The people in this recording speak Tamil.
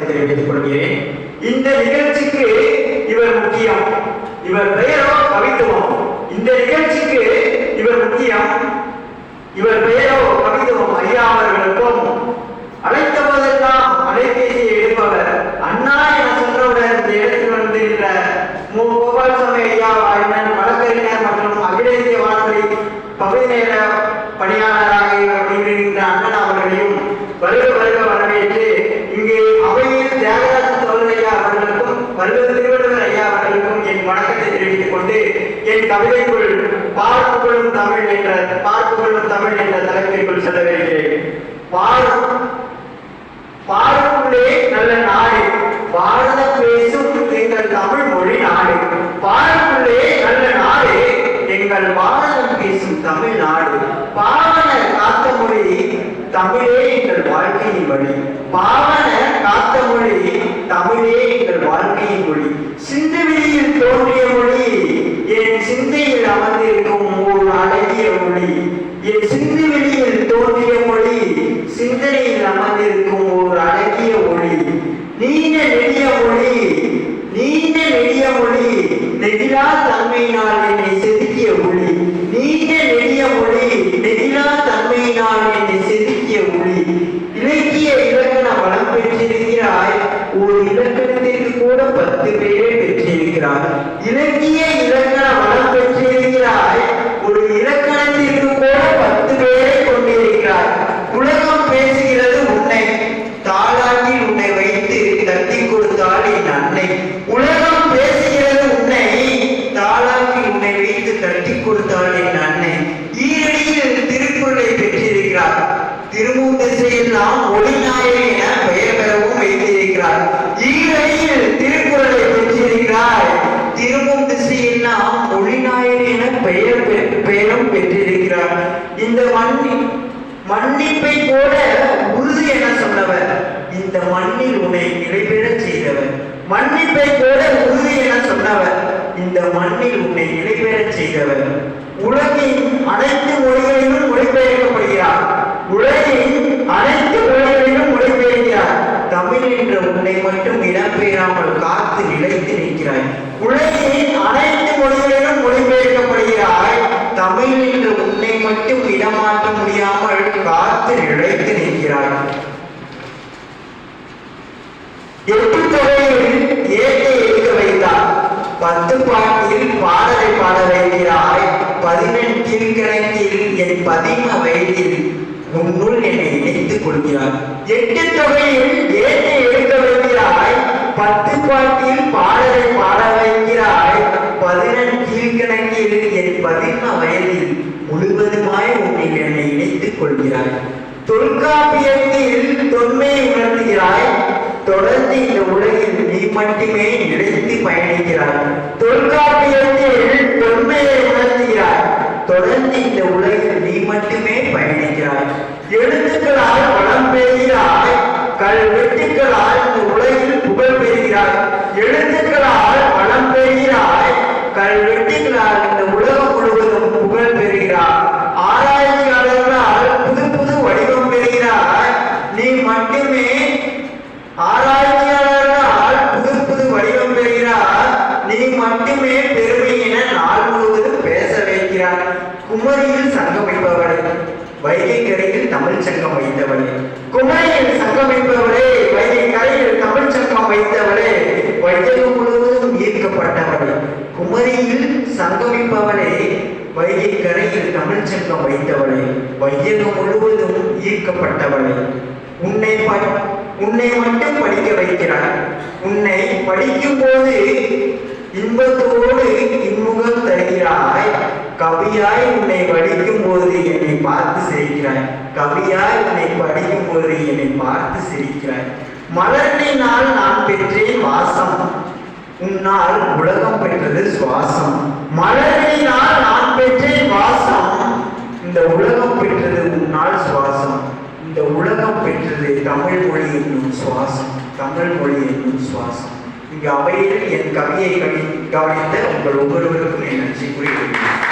தெரிவித்துக் கொள்கிறேன். இந்த நிகழ்ச்சிக்கு இவர் முக்கியம். இவர் பெயரோ கவித்துவம். இந்த நிகழ்ச்சிக்கு இவர் முக்கியம். இவர் பெயரோ கவித்துவம் ஐயா அவர்களுக்கும் அழைத்த போதெல்லாம் அலைபேசியை எடுப்பவர் அண்ணா என சென்றவுடன் இந்த இடத்தில் வந்திருக்கிற மு. கோபால்சாமி ஐயா அண்ணன் வழக்கறிஞர் மற்றும் அகில இந்திய வானொலி பகுதி நேர பணியாளராக இவர் பணிபுரிகின்ற அண்ணன் அவர்களையும் வருக அவர்களுக்கும் திருவள்ளுவர் ஐயா அவர்களுக்கும் என் வணக்கத்தை தெரிவித்துக் கொண்டு என் கவிதைக்குள் பார்ப்புகளும் தமிழ் என்ற பார்ப்புகளும் தமிழ் என்ற தலைப்பிற்குள் செல்ல பார்ப்புள்ளே நல்ல நாடு பாரதம் பேசும் எங்கள் தமிழ் மொழி நாடு பார்ப்புள்ளே நல்ல நாடு எங்கள் பாரதம் பேசும் தமிழ் நாடு பாவன காத்த மொழி தமிழே எங்கள் வாழ்க்கையின் வழி பாவன காத்த மொழி தமிழே எங்கள் வாழ்க்கையின் மொழி. சிந்துவெளியில் தோன்றிய மொழி. என் சிந்தையில் அமர்ந்திருக்கும் ஒரு அழகிய மொழி. என் சிந்துவெளியில் தோன்றிய மொழி. சிந்தனையில் அமர்ந்திருக்கும் ஒரு அழகிய மொழி. நீண்ட நெடிய மொழி. நீண்ட நெடிய மொழி. நெகிழா தன்மையினால் என்னை செதுக்கிய மொழி. நீண்ட நெடிய மொழி நெகிழா தன்மையினால் என்னை செதுக்கிய மொழி இலக்கிய இலக்கண வளம் பெற்றிருக்கிறாய் ஒரு இலக்கணத்திற்கு கூட பத்து பேரை பெற்றிருக்கிறாய் இலக்கிய இலக்கண வளம் பெற்றிருக்கிறாய் ஒரு இலக்கணத்திற்கு கூட பத்து பேரை கொண்டிருக்கிறாய் உலகம் பேசுகிறது உன்னை. தாளாட்டில் உன்னை வைத்து தட்டி கொடுத்தாள் என் அன்னை. உலகம் பேசுகிறது உன்னை. தாளாட்டில் உன்னை வைத்து தட்டி கொடுத்தாள் என் அன்னை. ஈரடியில் திருக்குறளை பெற்றிருக்கிறார். திருமூர் திசையெல்லாம் ஒளிநாயகி என சொல்லுகிறார். இந்த மண்ணில் மன்னிப்பை போல உறுதி என சொன்னவர். இந்த மண்ணில் உன்னை நிலைபெறச் செய்தவர். மன்னிப்பை போல உறுதி என சொன்னவர். இந்த மண்ணில் உன்னை நிலைபெறச் செய்தவர். உலகின் அனைத்து மொழிகளிலும் மொழிபெயர்க்கப்படுகிறார். உலகின் அனைத்து மொழிகளிலும் மொழிபெயர்க்கிறார். தமிழ் என்ற உன்னை மட்டும் இடம்பெயராமல் காத்து நிலைத்து நிற்கிறாய். உலகின் அனைத்து மொழிகளிலும் மொழிபெயர்க்கப்படுகிறாய் தமிழ் என்ற உன்னை மட்டும் இடமாற்ற முடியாமல் இழைத்து நிற்கிறார். எட்டு தொகையில் ஏட்டை எழுத வைத்தார். பத்து பாட்டில் பாடலை பாட வைக்கிறாய். பதினெட்டில் கணக்கில் என் பதிம வயதில் உன்னுள் என்னை இணைத்துக் கொள்கிறார். எட்டு தொகையில் ஏட்டை எழுத வைக்கிறாய். பத்து பாட்டில் பாடலை பாட வைக்கிறாய் பதினெட்டில் கணக்கில் என் பதிம வயதில் முழுவதுமாய் உன்னில் என்னை இணைத்துக் கொள்கிறாய் தொல்காப்பியத்தில் பயணிக்கிறாய்? தொடர்ந்து இந்த உலகில் நீ மட்டுமே நிலைத்து பயணிக்கிறாய். தொல்காப்பியத்தில் தொன்மையை உணர்த்துகிறாய். தொடர்ந்து இந்த உலகில் நீ மட்டுமே பயணிக்கிறாய். எழுத்துக்களால் வளம் பெறுகிறாய். கல்வெட்டுக்களால் இந்த உலகில் புகழ் பெறுகிறாய். எழுத்து வளம் பெறுகிறாய் கல்வெட்டுகளால் இந்த உலகம் முழுவதும் புகழ் பெறுகிறாய் ஆராய்ச்சியாளர்களால் புது புது வடிவம் பெறுகிறாய் நீ மட்டுமே ஆராய்ச்சியாளர்களால் புது புது வடிவம் பெறுகிறார் நீ மட்டுமே பெருமை என நாள் முழுவதும் பேச வைக்கிறார். குமரியில் சங்கம் வைப்பவளே வைகை கரையில் தமிழ் சங்கம் வைத்தவளே. குமரியில் சங்கம் வைகை கரையில் தமிழ் சங்கம் வைத்தவளே. வைஜகம் முழுவதும் ஈர்க்கப்பட்டவளே. குமரியில் சங்கமிப்பவளே வைகை கரையில் தமிழ் சங்கம் வைத்தவளே. வையகம் முழுவதும் ஈர்க்கப்பட்டவளே. உன்னை உன்னை மட்டும் படிக்க வைக்கிறார். உன்னை படிக்கும் போது இன்பத்தோடு இன்முகம் தருகிறாய். கவியாய் உன்னை படிக்கும் போது என்னை பார்த்து சிரிக்கிறாய். கவியாய் உன்னை படிக்கும் போது என்னை பார்த்து சிரிக்கிறாய். மலர்களினால் நான் பெற்றேன் வாசம். உன்னால் உலகம் பெற்றது சுவாசம். மலர்களினால் நான் பெற்றேன் வாசம். இந்த உலகம் பெற்றது உன்னால் சுவாசம். இந்த உலகம் பெற்றது தமிழ் மொழி என்னும் சுவாசம். தமிழ் மொழி என்னும் சுவாசம். இங்கு அவையில் என் கவியை கவி கவனித்த உங்கள் ஒவ்வொருவருக்கும் என் நன்றி கூறிக்கொள்கிறேன்